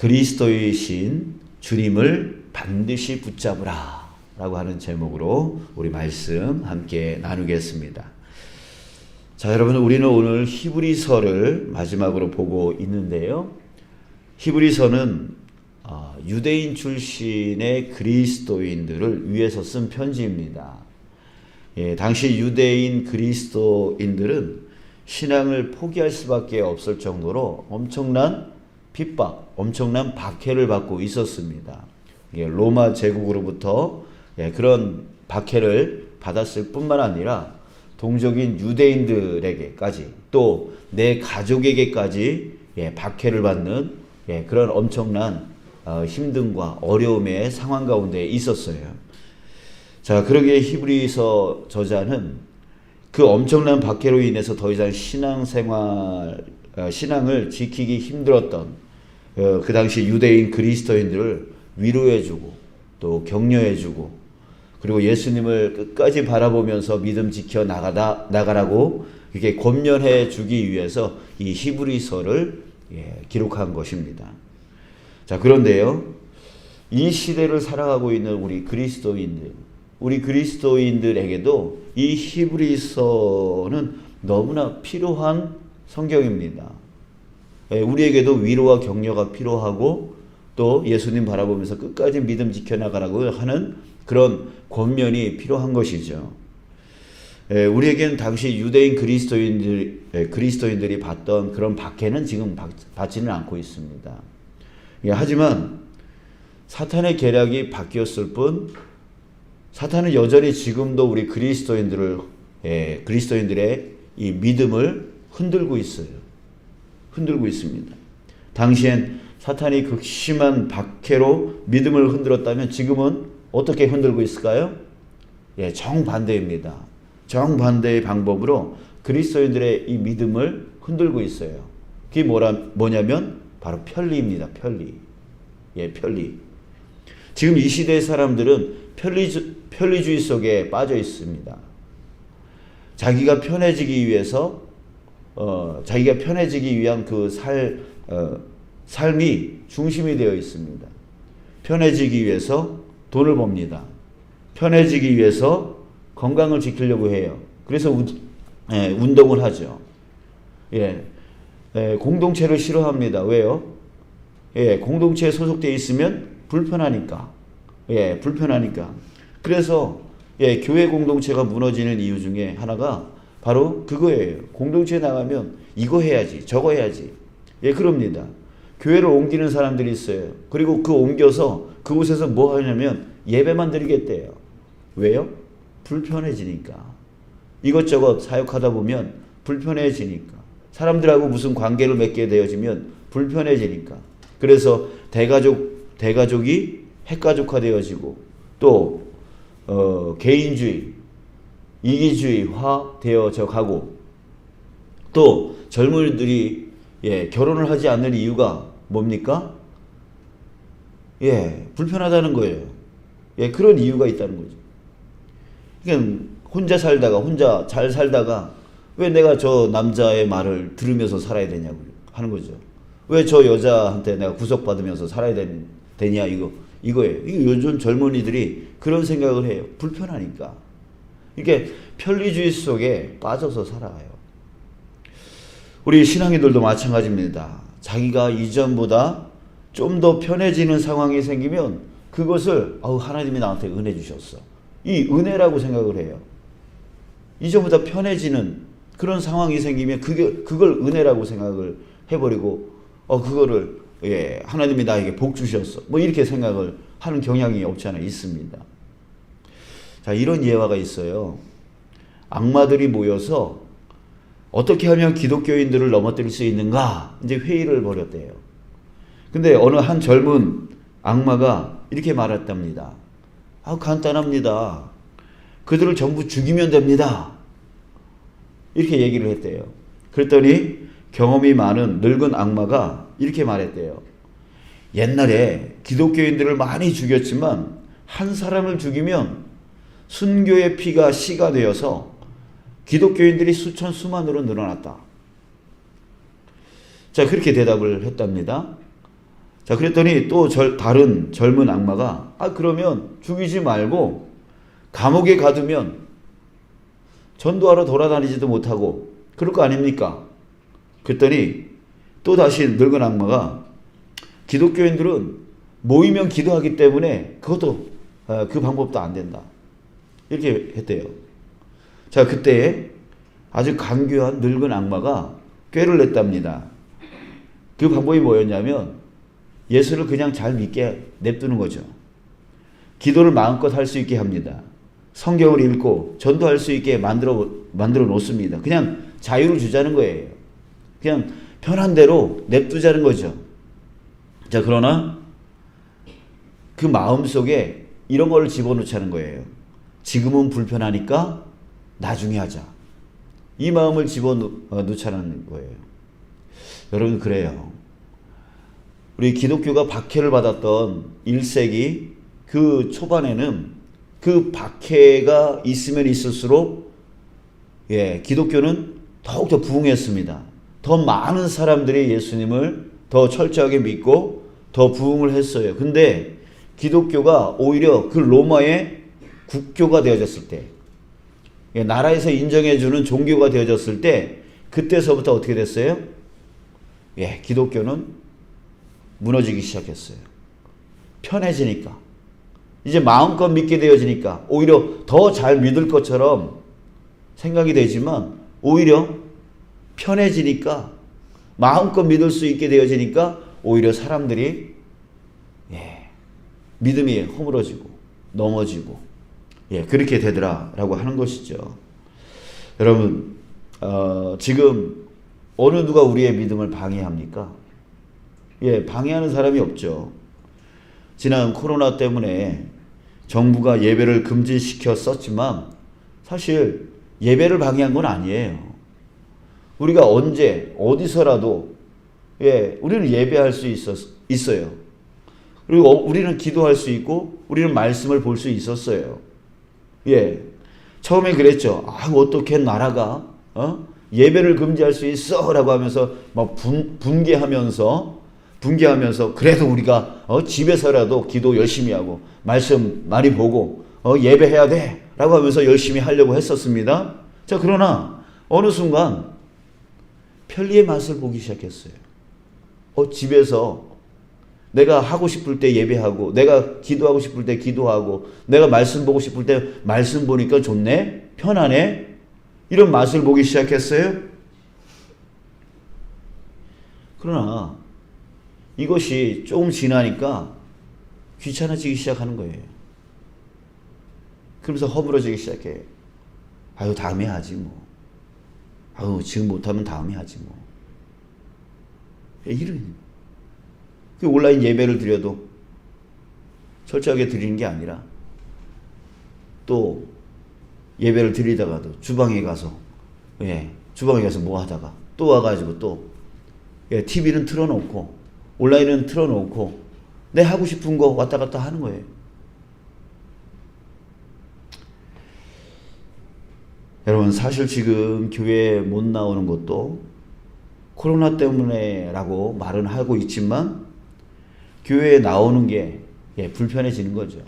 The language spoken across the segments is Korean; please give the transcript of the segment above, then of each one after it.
그리스도이신 주님을 반드시 붙잡으라 라고 하는 제목으로 우리 말씀 함께 나누겠습니다. 자, 여러분, 우리는 오늘 히브리서를 마지막으로 보고 있는데요. 히브리서는 아, 유대인 출신의 그리스도인들을 위해서 쓴 편지입니다. 예, 당시 유대인 그리스도인들은 신앙을 포기할 수밖에 없을 정도로 엄청난 핍박, 엄청난 박해를 받고 있었습니다. 예, 로마 제국으로부터 예, 그런 박해를 받았을 뿐만 아니라 동족인 유대인들에게까지 또 내 가족에게까지 예, 박해를 받는 예, 그런 엄청난 어, 힘듦과 어려움의 상황 가운데 있었어요. 자, 그러기에 히브리서 저자는 그 엄청난 박해로 인해서 더 이상 신앙생활, 어, 신앙을 지키기 힘들었던 어, 그 당시 유대인 그리스도인들을 위로해주고 또 격려해주고 그리고 예수님을 끝까지 바라보면서 믿음 지켜 나가다 나가라고 이렇게 권면해 주기 위해서 이 히브리서를 예, 기록한 것입니다. 자 그런데요, 이 시대를 살아가고 있는 우리 그리스도인들, 우리 그리스도인들에게도 이 히브리서는 너무나 필요한 성경입니다. 예, 우리에게도 위로와 격려가 필요하고 또 예수님 바라보면서 끝까지 믿음 지켜나가라고 하는 그런 권면이 필요한 것이죠. 예, 우리에게는 당시 유대인 그리스도인들, 예, 그리스도인들이 받던 그런 박해는 지금 받, 받지는 않고 있습니다. 예, 하지만 사탄의 계략이 바뀌었을 뿐 사탄은 여전히 지금도 우리 그리스도인들을 예, 그리스도인들의 이 믿음을 흔들고 있어요. 흔들고 있습니다. 당시엔 사탄이 극심한 박해로 믿음을 흔들었다면 지금은 어떻게 흔들고 있을까요? 예, 정반대입니다. 정반대의 방법으로 그리스도인들의 이 믿음을 흔들고 있어요. 그게 뭐라, 뭐냐면 바로 편리입니다. 편리. 예, 편리. 지금 이 시대의 사람들은 편리주, 편리주의 속에 빠져 있습니다. 자기가 편해지기 위해서 어, 자기가 편해지기 위한 그 살, 어, 삶이 중심이 되어 있습니다. 편해지기 위해서 돈을 법니다. 편해지기 위해서 건강을 지키려고 해요. 그래서 우, 예, 운동을 하죠. 예, 예, 공동체를 싫어합니다. 왜요? 예, 공동체에 소속되어 있으면 불편하니까. 예, 불편하니까. 그래서 예, 교회 공동체가 무너지는 이유 중에 하나가 바로 그거예요. 공동체에 나가면 이거 해야지, 저거 해야지. 예, 그럽니다. 교회를 옮기는 사람들이 있어요. 그리고 그 옮겨서 그곳에서 뭐 하냐면 예배만 드리겠대요. 왜요? 불편해지니까. 이것저것 사역하다 보면 불편해지니까. 사람들하고 무슨 관계를 맺게 되어지면 불편해지니까. 그래서 대가족, 대가족이 핵가족화 되어지고 또, 어, 개인주의, 이기주의화 되어져 가고 또 젊은이들이 예, 결혼을 하지 않는 이유가 뭡니까? 예, 불편하다는 거예요. 예, 그런 이유가 있다는 거죠. 그러니까 혼자 살다가 혼자 잘 살다가 왜 내가 저 남자의 말을 들으면서 살아야 되냐고 하는 거죠. 왜 저 여자한테 내가 구속받으면서 살아야 되냐 이거 이거예요. 이거 요즘 젊은이들이 그런 생각을 해요. 불편하니까. 이게 편리주의 속에 빠져서 살아가요. 우리 신앙인들도 마찬가지입니다. 자기가 이전보다 좀 더 편해지는 상황이 생기면 그것을 아우 하나님이 나한테 은혜 주셨어. 이 은혜라고 생각을 해요. 이전보다 편해지는 그런 상황이 생기면 그게 그걸 은혜라고 생각을 해버리고 어 그거를 예 하나님이 나에게 복 주셨어. 뭐 이렇게 생각을 하는 경향이 없지 않아 있습니다. 자 이런 예화가 있어요. 악마들이 모여서 어떻게 하면 기독교인들을 넘어뜨릴 수 있는가 이제 회의를 벌였대요. 근데 어느 한 젊은 악마가 이렇게 말했답니다. 아 간단합니다. 그들을 전부 죽이면 됩니다. 이렇게 얘기를 했대요. 그랬더니 경험이 많은 늙은 악마가 이렇게 말했대요. 옛날에 기독교인들을 많이 죽였지만 한 사람을 죽이면 순교의 피가 씨가 되어서 기독교인들이 수천 수만으로 늘어났다. 자, 그렇게 대답을 했답니다. 자, 그랬더니 또 절, 다른 젊은 악마가 아, 그러면 죽이지 말고 감옥에 가두면 전도하러 돌아다니지도 못하고 그럴 거 아닙니까? 그랬더니 또 다시 늙은 악마가 기독교인들은 모이면 기도하기 때문에 그것도 어, 그 방법도 안 된다. 이렇게 했대요. 자, 그때 아주 간교한 늙은 악마가 꾀를 냈답니다. 그 방법이 뭐였냐면 예수를 그냥 잘 믿게 냅두는 거죠. 기도를 마음껏 할 수 있게 합니다. 성경을 읽고 전도할 수 있게 만들어 만들어 놓습니다. 그냥 자유를 주자는 거예요. 그냥 편한 대로 냅두자는 거죠. 자, 그러나 그 마음 속에 이런 걸 집어넣자는 거예요. 지금은 불편하니까 나중에 하자. 이 마음을 집어넣자는 거예요. 여러분, 그래요. 우리 기독교가 박해를 받았던 1세기 그 초반에는 그 박해가 있으면 있을수록 예, 기독교는 더욱더 부흥했습니다. 더 많은 사람들이 예수님을 더 철저하게 믿고 더 부흥을 했어요. 근데 기독교가 오히려 그 로마의 국교가 되어졌을 때, 예, 나라에서 인정해주는 종교가 되어졌을 때, 그때서부터 어떻게 됐어요? 예, 기독교는 무너지기 시작했어요. 편해지니까. 이제 마음껏 믿게 되어지니까 오히려 더 잘 믿을 것처럼 생각이 되지만 오히려 편해지니까 마음껏 믿을 수 있게 되어지니까 오히려 사람들이 예, 믿음이 허물어지고 넘어지고 예, 그렇게 되더라라고 하는 것이죠. 여러분 어, 지금 어느 누가 우리의 믿음을 방해합니까? 예, 방해하는 사람이 없죠. 지난 코로나 때문에 정부가 예배를 금지시켰었지만 사실 예배를 방해한 건 아니에요. 우리가 언제 어디서라도 예, 우리는 예배할 수 있었, 있어요. 그리고 어, 우리는 기도할 수 있고 우리는 말씀을 볼 수 있었어요. 예. 처음에 그랬죠. 아, 어떻게 나라가 어? 예배를 금지할 수 있어 라고 하면서 막 분, 분개하면서 분개하면서 그래도 우리가 어, 집에서라도 기도 열심히 하고 말씀 많이 보고 어, 예배해야 돼 라고 하면서 열심히 하려고 했었습니다. 자 그러나 어느 순간 편리의 맛을 보기 시작했어요. 어, 집에서 내가 하고 싶을 때 예배하고 내가 기도하고 싶을 때 기도하고 내가 말씀 보고 싶을 때 말씀 보니까 좋네 편하네 이런 맛을 보기 시작했어요. 그러나 이것이 조금 지나니까 귀찮아지기 시작하는 거예요. 그러면서 허물어지기 시작해. 아유, 다음에 하지 뭐. 아유, 지금 못하면 다음에 하지 뭐. 이런. 그 온라인 예배를 드려도 철저하게 드리는 게 아니라 또 예배를 드리다가도 주방에 가서 예, 주방에 가서 뭐 하다가 또 와가지고 또 예, TV는 틀어놓고 온라인은 틀어놓고 내 하고 싶은 거 왔다 갔다 하는 거예요. 여러분 사실 지금 교회에 못 나오는 것도 코로나 때문에라고 말은 하고 있지만 교회에 나오는 게 예, 불편해지는 거죠.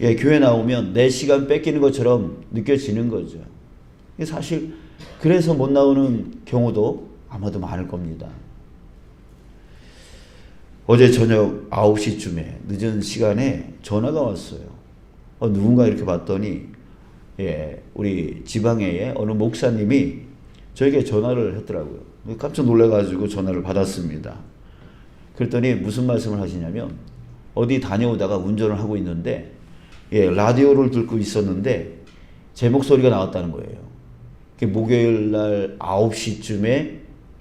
예, 교회 나오면 내 시간 뺏기는 것처럼 느껴지는 거죠. 사실 그래서 못 나오는 경우도 아마도 많을 겁니다. 어제 저녁 9시쯤에 늦은 시간에 전화가 왔어요. 어, 누군가 이렇게 봤더니 예, 우리 지방의 어느 목사님이 저에게 전화를 했더라고요. 깜짝 놀래가지고 전화를 받았습니다. 그랬더니 무슨 말씀을 하시냐면 어디 다녀오다가 운전을 하고 있는데 예, 라디오를 듣고 있었는데 제 목소리가 나왔다는 거예요. 목요일 날 9시쯤에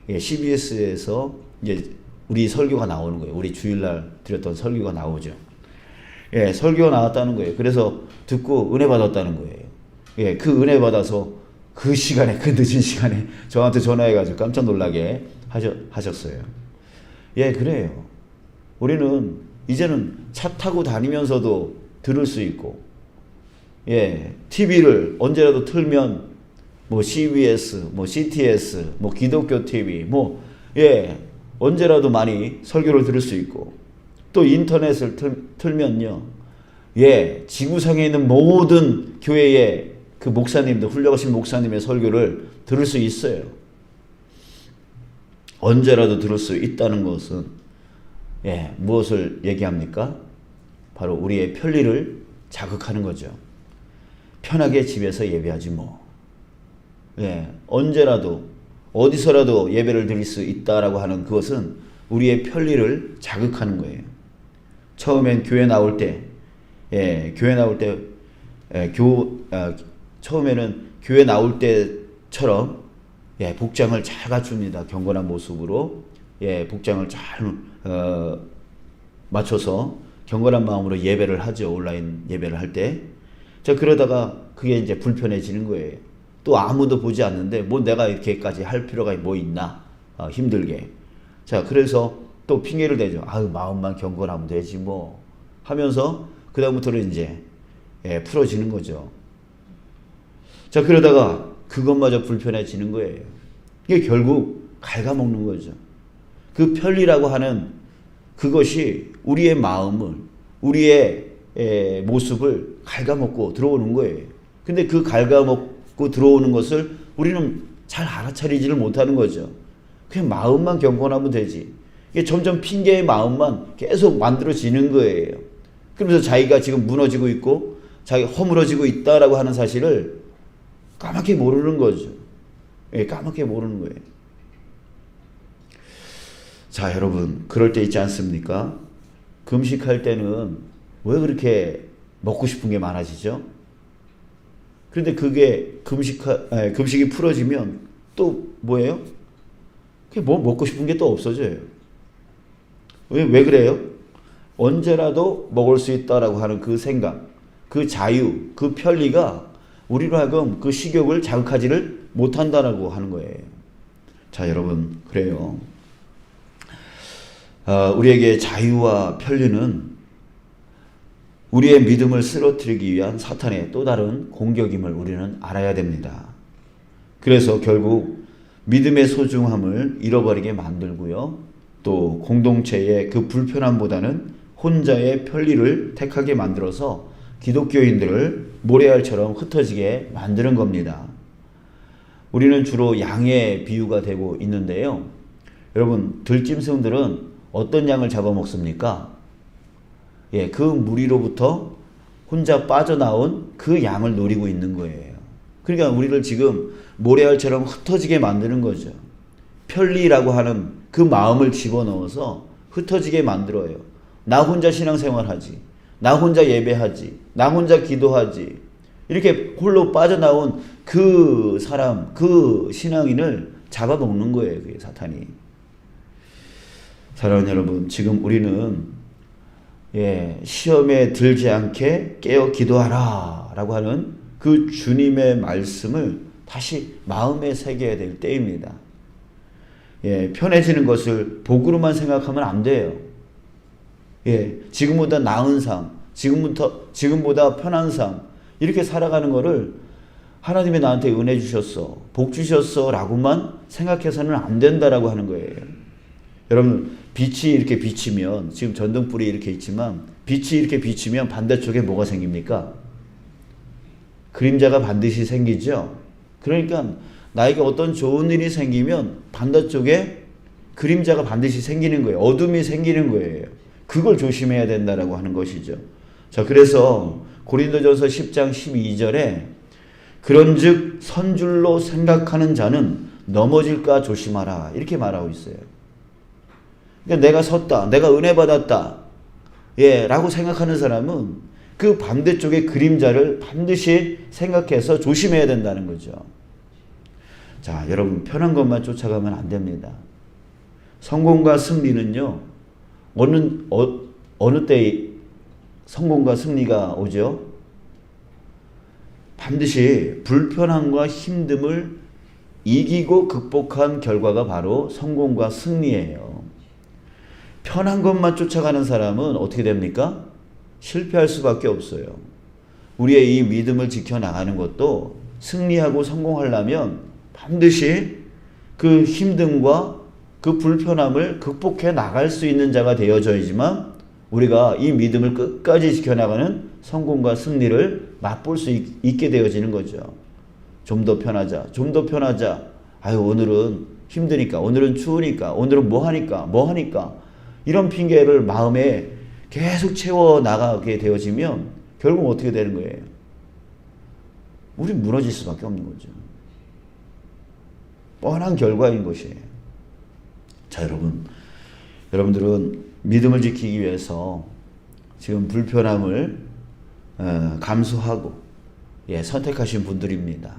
예, CBS에서 이제 우리 설교가 나오는 거예요. 우리 주일날 드렸던 설교가 나오죠. 예, 설교가 나왔다는 거예요. 그래서 듣고 은혜 받았다는 거예요. 예, 그 은혜 받아서 그 시간에, 그 늦은 시간에 저한테 전화해가지고 깜짝 놀라게 하셨, 하셨어요. 예, 그래요. 우리는 이제는 차 타고 다니면서도 들을 수 있고, 예, TV를 언제라도 틀면 뭐 CBS, 뭐 CTS, 뭐 기독교 TV, 뭐, 예, 언제라도 많이 설교를 들을 수 있고 또 인터넷을 틀, 틀면요. 예, 지구상에 있는 모든 교회의 그 목사님들, 훌륭하신 목사님의 설교를 들을 수 있어요. 언제라도 들을 수 있다는 것은 예, 무엇을 얘기합니까? 바로 우리의 편리를 자극하는 거죠. 편하게 집에서 예배하지 뭐. 예, 언제라도 어디서라도 예배를 드릴 수 있다라고 하는 그것은 우리의 편리를 자극하는 거예요. 처음엔 교회 나올 때, 예, 교회 나올 때, 예, 교, 아, 처음에는 교회 나올 때처럼 예, 복장을 잘 갖춥니다. 경건한 모습으로 예, 복장을 잘 어, 맞춰서 경건한 마음으로 예배를 하죠. 온라인 예배를 할 때. 자 그러다가 그게 이제 불편해지는 거예요. 또 아무도 보지 않는데 뭐 내가 이렇게까지 할 필요가 뭐 있나 어, 힘들게. 자 그래서 또 핑계를 대죠. 아유 마음만 경건하면 되지 뭐 하면서 그 다음부터는 이제 예, 풀어지는 거죠. 자 그러다가 그것마저 불편해지는 거예요. 이게 결국 갉아먹는 거죠. 그 편리라고 하는 그것이 우리의 마음을 우리의 에, 모습을 갉아먹고 들어오는 거예요. 근데 그 갉아먹고 들어오는 것을 우리는 잘 알아차리지를 못하는 거죠. 그냥 마음만 경건하면 되지. 이게 점점 핑계의 마음만 계속 만들어지는 거예요. 그러면서 자기가 지금 무너지고 있고 자기 허물어지고 있다라고 하는 사실을 까맣게 모르는 거죠. 예, 까맣게 모르는 거예요. 자, 여러분, 그럴 때 있지 않습니까? 금식할 때는 왜 그렇게 먹고 싶은 게 많아지죠? 그런데 그게 금식 금식이 풀어지면 또 뭐예요? 그게 뭐 먹고 싶은 게 또 없어져요. 왜, 왜 그래요? 언제라도 먹을 수 있다라고 하는 그 생각, 그 자유, 그 편리가 우리로 하여금 그 식욕을 자극하지를 못한다라고 하는 거예요. 자, 여러분, 그래요. 어, 우리에게 자유와 편리는 우리의 믿음을 쓰러뜨리기 위한 사탄의 또 다른 공격임을 우리는 알아야 됩니다. 그래서 결국 믿음의 소중함을 잃어버리게 만들고요. 또 공동체의 그 불편함보다는 혼자의 편리를 택하게 만들어서 기독교인들을 모래알처럼 흩어지게 만드는 겁니다. 우리는 주로 양의 비유가 되고 있는데요. 여러분, 들짐승들은 어떤 양을 잡아먹습니까? 예, 그 무리로부터 혼자 빠져나온 그 양을 노리고 있는 거예요. 그러니까 우리를 지금 모래알처럼 흩어지게 만드는 거죠. 편리라고 하는 그 마음을 집어넣어서 흩어지게 만들어요. 나 혼자 신앙생활하지. 나 혼자 예배하지. 나 혼자 기도하지. 이렇게 홀로 빠져나온 그 사람, 그 신앙인을 잡아먹는 거예요. 그게 사탄이. 사랑하는 여러분, 지금 우리는 예, 시험에 들지 않게 깨어 기도하라 라고 하는 그 주님의 말씀을 다시 마음에 새겨야 될 때입니다. 예, 편해지는 것을 복으로만 생각하면 안 돼요. 예, 지금보다 나은 삶, 지금부터, 지금보다 편한 삶, 이렇게 살아가는 거를 하나님이 나한테 은혜 주셨어, 복 주셨어 라고만 생각해서는 안 된다라고 하는 거예요. 여러분, 빛이 이렇게 비치면, 지금 전등불이 이렇게 있지만, 빛이 이렇게 비치면 반대쪽에 뭐가 생깁니까? 그림자가 반드시 생기죠? 그러니까, 나에게 어떤 좋은 일이 생기면 반대쪽에 그림자가 반드시 생기는 거예요. 어둠이 생기는 거예요. 그걸 조심해야 된다라고 하는 것이죠. 자, 그래서 고린도전서 10장 12절에 그런즉 선줄로 생각하는 자는 넘어질까 조심하라 이렇게 말하고 있어요. 그러니까 내가 섰다, 내가 은혜 받았다, 예라고 생각하는 사람은 그 반대쪽의 그림자를 반드시 생각해서 조심해야 된다는 거죠. 자, 여러분 편한 것만 쫓아가면 안 됩니다. 성공과 승리는요 어느 어, 어느 때 성공과 승리가 오죠? 반드시 불편함과 힘듦을 이기고 극복한 결과가 바로 성공과 승리예요. 편한 것만 쫓아가는 사람은 어떻게 됩니까? 실패할 수밖에 없어요. 우리의 이 믿음을 지켜나가는 것도 승리하고 성공하려면 반드시 그 힘듦과 그 불편함을 극복해 나갈 수 있는 자가 되어져야지만 우리가 이 믿음을 끝까지 지켜나가는 성공과 승리를 맛볼 수 있, 있게 되어지는 거죠. 좀 더 편하자, 좀 더 편하자. 아유, 오늘은 힘드니까, 오늘은 추우니까, 오늘은 뭐 하니까, 뭐 하니까. 이런 핑계를 마음에 계속 채워 나가게 되어지면 결국 어떻게 되는 거예요? 우리 무너질 수밖에 없는 거죠. 뻔한 결과인 것이에요. 자, 여러분. 여러분들은 믿음을 지키기 위해서 지금 불편함을 어, 감수하고 예, 선택하신 분들입니다.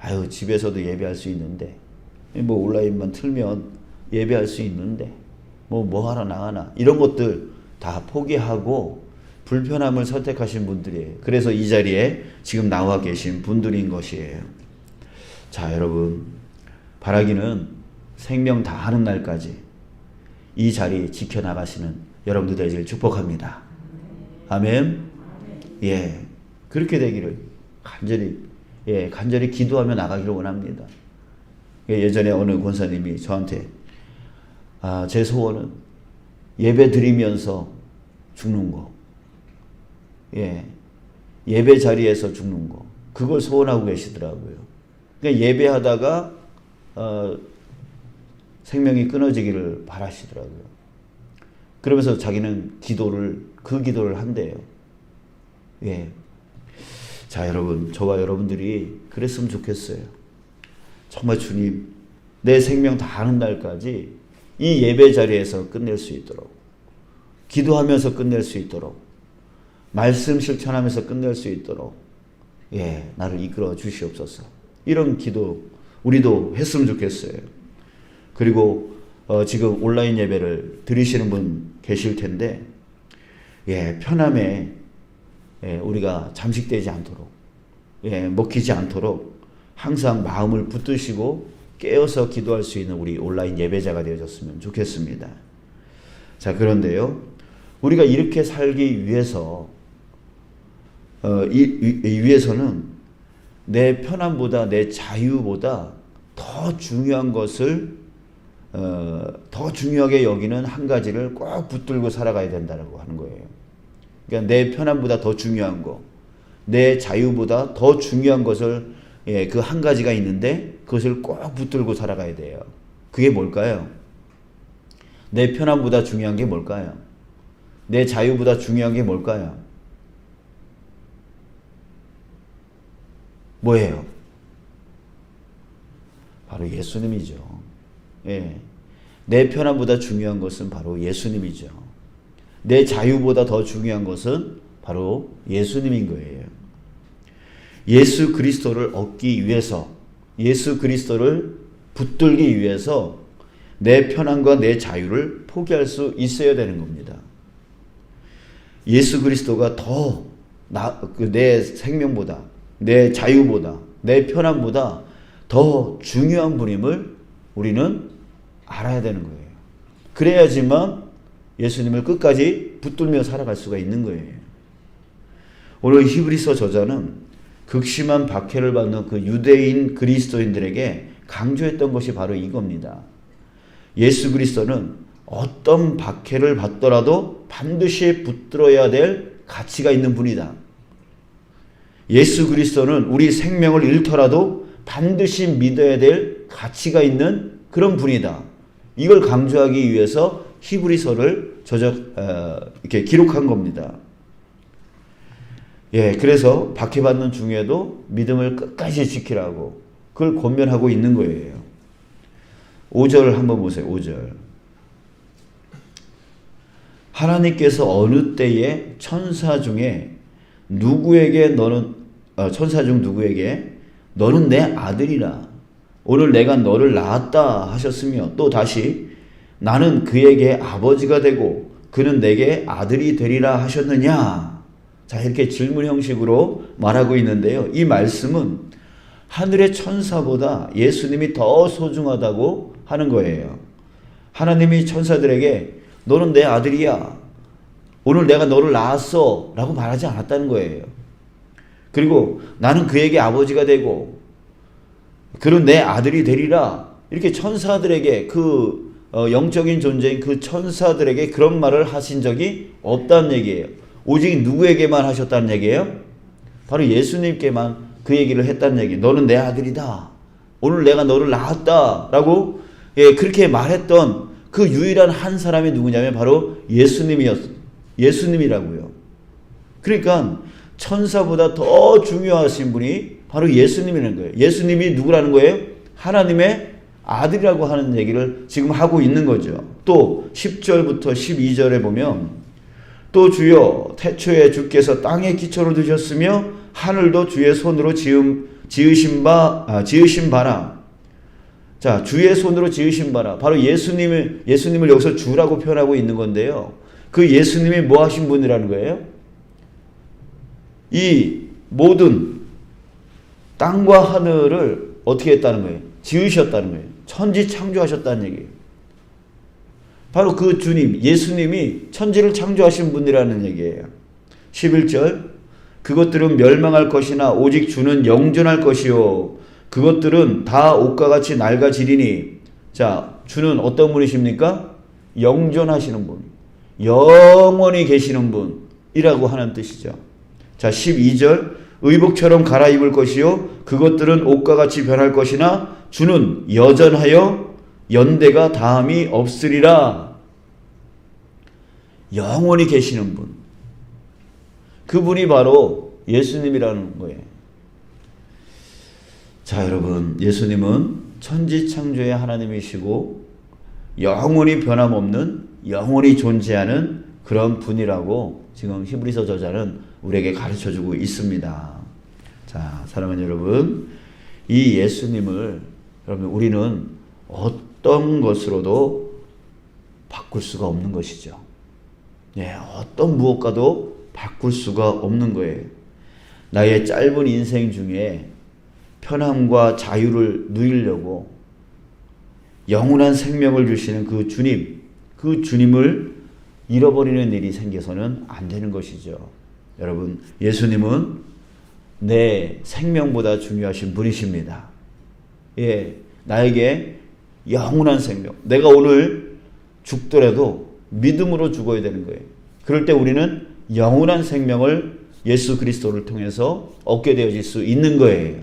아유, 집에서도 예배할 수 있는데, 뭐 온라인만 틀면 예배할 수 있는데, 뭐, 뭐 하러 나가나. 이런 것들 다 포기하고 불편함을 선택하신 분들이에요. 그래서 이 자리에 지금 나와 계신 분들인 것이에요. 자, 여러분. 바라기는 생명 다하는 날까지 이 자리 지켜나가시는 여러분들 되기를 축복합니다. 아멘. 예. 그렇게 되기를 간절히, 예, 간절히 기도하며 나가기를 원합니다. 예, 예전에 어느 권사님이 저한테, 아, 제 소원은 예배 드리면서 죽는 거. 예. 예배 자리에서 죽는 거. 그걸 소원하고 계시더라고요. 그러니까 예배하다가, 어, 생명이 끊어지기를 바라시더라고요. 그러면서 자기는 기도를, 그 기도를 한대요. 예. 자, 여러분, 저와 여러분들이 그랬으면 좋겠어요. 정말 주님, 내 생명 다하는 날까지 이 예배 자리에서 끝낼 수 있도록, 기도하면서 끝낼 수 있도록, 말씀 실천하면서 끝낼 수 있도록, 예, 나를 이끌어 주시옵소서. 이런 기도, 우리도 했으면 좋겠어요. 그리고 어, 지금 온라인 예배를 들으시는 분 계실 텐데, 예, 편함에 예, 우리가 잠식되지 않도록, 예, 먹히지 않도록 항상 마음을 붙드시고 깨어서 기도할 수 있는 우리 온라인 예배자가 되어졌으면 좋겠습니다. 자, 그런데요, 우리가 이렇게 살기 위해서, 어, 이, 이, 이 위해서는 내 편함보다 내 자유보다 더 중요한 것을 어, 더 중요하게 여기는 한 가지를 꼭 붙들고 살아가야 된다고 하는 거예요. 그러니까 내 편함보다 더 중요한 거, 내 자유보다 더 중요한 것을 예, 그 한 가지가 있는데 그것을 꼭 붙들고 살아가야 돼요. 그게 뭘까요? 내 편함보다 중요한 게 뭘까요? 내 자유보다 중요한 게 뭘까요? 뭐예요? 바로 예수님이죠. 예. 내 편함보다 중요한 것은 바로 예수님이죠. 내 자유보다 더 중요한 것은 바로 예수님인 거예요. 예수 그리스도를 얻기 위해서, 예수 그리스도를 붙들기 위해서 내 편함과 내 자유를 포기할 수 있어야 되는 겁니다. 예수 그리스도가 더 내 생명보다, 내 자유보다, 내 편함보다 더 중요한 분임을 우리는 알아야 되는 거예요. 그래야지만 예수님을 끝까지 붙들며 살아갈 수가 있는 거예요. 오늘 히브리서 저자는 극심한 박해를 받는 그 유대인 그리스도인들에게 강조했던 것이 바로 이겁니다. 예수 그리스도는 어떤 박해를 받더라도 반드시 붙들어야 될 가치가 있는 분이다. 예수 그리스도는 우리 생명을 잃더라도 반드시 믿어야 될 가치가 있는 그런 분이다. 이걸 강조하기 위해서 히브리서를 저적 어, 이렇게 기록한 겁니다. 예, 그래서 박해받는 중에도 믿음을 끝까지 지키라고 그걸 권면하고 있는 거예요. 5절 한번 보세요. 5절. 하나님께서 어느 때에 천사 중에 누구에게 너는 어, 천사 중 누구에게 너는 내 아들이라 오늘 내가 너를 낳았다 하셨으며 또 다시 나는 그에게 아버지가 되고 그는 내게 아들이 되리라 하셨느냐? 자, 이렇게 질문 형식으로 말하고 있는데요. 이 말씀은 하늘의 천사보다 예수님이 더 소중하다고 하는 거예요. 하나님이 천사들에게 너는 내 아들이야. 오늘 내가 너를 낳았어. 라고 말하지 않았다는 거예요. 그리고 나는 그에게 아버지가 되고 그런 내 아들이 되리라. 이렇게 천사들에게 그 어, 영적인 존재인 그 천사들에게 그런 말을 하신 적이 없다는 얘기예요. 오직 누구에게만 하셨다는 얘기예요? 바로 예수님께만 그 얘기를 했다는 얘기. 너는 내 아들이다. 오늘 내가 너를 낳았다라고 예, 그렇게 말했던 그 유일한 한 사람이 누구냐면 바로 예수님이었 예수님이라고요. 그러니까 천사보다 더 중요하신 분이 바로 예수님이라는 거예요. 예수님이 누구라는 거예요? 하나님의 아들이라고 하는 얘기를 지금 하고 있는 거죠. 또 10절부터 12절에 보면 또 주여 태초에 주께서 땅에 기초를 두셨으며 하늘도 주의 손으로 지음 지으신 바 아, 지으신 바라. 자, 주의 손으로 지으신 바라. 바로 예수님을 예수님을 여기서 주라고 표현하고 있는 건데요. 그 예수님이 뭐 하신 분이라는 거예요? 이 모든 땅과 하늘을 어떻게 했다는 거예요? 지으셨다는 거예요. 천지 창조하셨다는 얘기예요. 바로 그 주님, 예수님이 천지를 창조하신 분이라는 얘기예요. 11절 그것들은 멸망할 것이나 오직 주는 영존할 것이요 그것들은 다 옷과 같이 낡아지리니 자 주는 어떤 분이십니까? 영존하시는 분 영원히 계시는 분이라고 하는 뜻이죠. 자 12절. 의복처럼 갈아입을 것이요. 그것들은 옷과 같이 변할 것이나 주는 여전하여 연대가 다함이 없으리라. 영원히 계시는 분. 그분이 바로 예수님이라는 거예요. 자, 여러분, 예수님은 천지 창조의 하나님이시고 영원히 변함없는 영원히 존재하는 그런 분이라고 지금 히브리서 저자는 우리에게 가르쳐 주고 있습니다. 자, 사랑하는 여러분, 이 예수님을 여러분 우리는 어떤 것으로도 바꿀 수가 없는 것이죠. 예, 어떤 무엇과도 바꿀 수가 없는 거예요. 나의 짧은 인생 중에 편함과 자유를 누리려고 영원한 생명을 주시는 그 주님, 그 주님을 잃어버리는 일이 생겨서는 안 되는 것이죠. 여러분, 예수님은 내 생명보다 중요하신 분이십니다. 예, 나에게 영원한 생명. 내가 오늘 죽더라도 믿음으로 죽어야 되는 거예요. 그럴 때 우리는 영원한 생명을 예수 그리스도를 통해서 얻게 되어질 수 있는 거예요.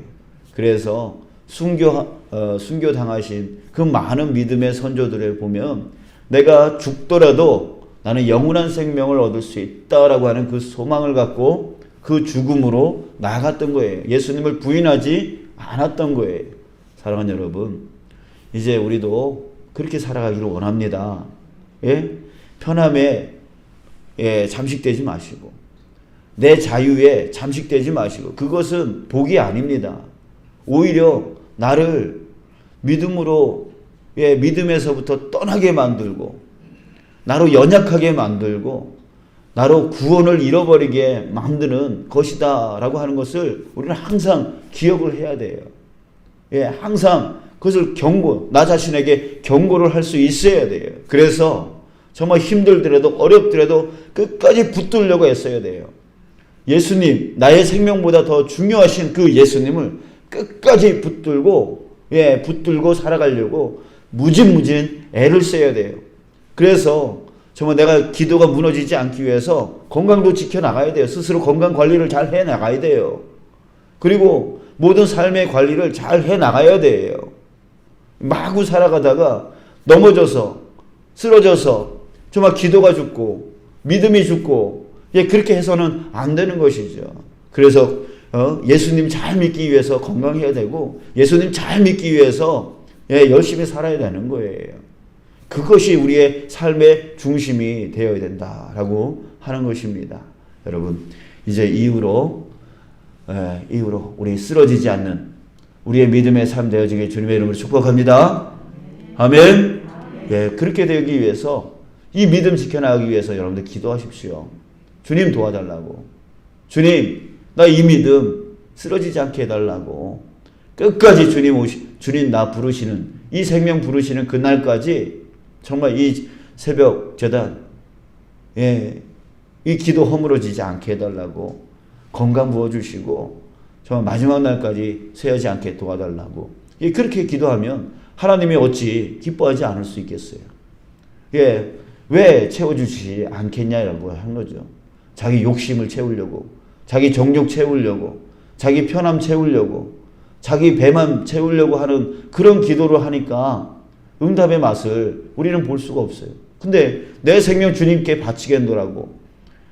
그래서 순교 어, 순교 당하신 그 많은 믿음의 선조들을 보면 내가 죽더라도 나는 영원한 생명을 얻을 수 있다라고 하는 그 소망을 갖고 그 죽음으로 나갔던 거예요. 예수님을 부인하지 않았던 거예요. 사랑하는 여러분, 이제 우리도 그렇게 살아가기를 원합니다. 예? 편함에 예, 잠식되지 마시고 내 자유에 잠식되지 마시고 그것은 복이 아닙니다. 오히려 나를 믿음으로 예, 믿음에서부터 떠나게 만들고 나로 연약하게 만들고 나로 구원을 잃어버리게 만드는 것이다 라고 하는 것을 우리는 항상 기억을 해야 돼요. 예, 항상 그것을 경고, 나 자신에게 경고를 할 수 있어야 돼요. 그래서 정말 힘들더라도 어렵더라도 끝까지 붙들려고 애써야 돼요. 예수님, 나의 생명보다 더 중요하신 그 예수님을 끝까지 붙들고, 예, 붙들고 살아가려고 무진무진 애를 써야 돼요. 그래서 정말 내가 기도가 무너지지 않기 위해서 건강도 지켜 나가야 돼요. 스스로 건강 관리를 잘 해 나가야 돼요. 그리고 모든 삶의 관리를 잘 해 나가야 돼요. 마구 살아가다가 넘어져서 쓰러져서 정말 기도가 죽고 믿음이 죽고 예 그렇게 해서는 안 되는 것이죠. 그래서 어, 예수님 잘 믿기 위해서 건강해야 되고 예수님 잘 믿기 위해서 예, 열심히 살아야 되는 거예요. 그것이 우리의 삶의 중심이 되어야 된다라고 하는 것입니다. 여러분 이제 이후로 예, 이후로 우리 쓰러지지 않는 우리의 믿음의 삶 되어지길 주님의 이름으로 축복합니다. 아멘. 예, 그렇게 되기 위해서 이 믿음 지켜나가기 위해서 여러분들 기도하십시오. 주님 도와달라고. 주님, 나 이 믿음 쓰러지지 않게 해달라고. 끝까지 주님 오시, 주님 나 부르시는, 이 생명 부르시는 그날까지 정말 이 새벽 재단, 예, 이 기도 허물어지지 않게 해달라고. 건강 부어주시고, 정말 마지막 날까지 쇠하지 않게 도와달라고. 예, 그렇게 기도하면 하나님이 어찌 기뻐하지 않을 수 있겠어요. 예, 왜 채워주시지 않겠냐라고 한 거죠. 자기 욕심을 채우려고, 자기 정욕 채우려고, 자기 편함 채우려고, 자기 배만 채우려고 하는 그런 기도를 하니까 응답의 맛을 우리는 볼 수가 없어요. 근데 내 생명 주님께 바치겠노라고,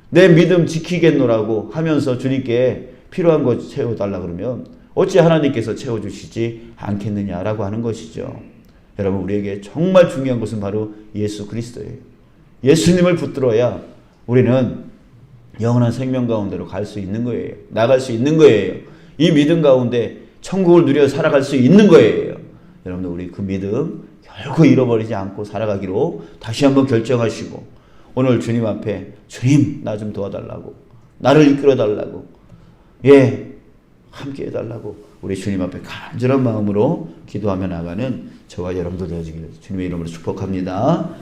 내 믿음 지키겠노라고 하면서 주님께 필요한 것 채워달라 그러면 어찌 하나님께서 채워주시지 않겠느냐라고 하는 것이죠. 여러분 우리에게 정말 중요한 것은 바로 예수 그리스도예요. 예수님을 붙들어야 우리는 영원한 생명 가운데로 갈 수 있는 거예요. 나갈 수 있는 거예요. 이 믿음 가운데 천국을 누려 살아갈 수 있는 거예요. 여러분들 우리 그 믿음 결코 잃어버리지 않고 살아가기로 다시 한번 결정하시고 오늘 주님 앞에 주님 나 좀 도와달라고 나를 이끌어 달라고 예 함께 해달라고 우리 주님 앞에 간절한 마음으로 기도하며 나가는 저와 여러분들 되어지기를 주님의 이름으로 축복합니다.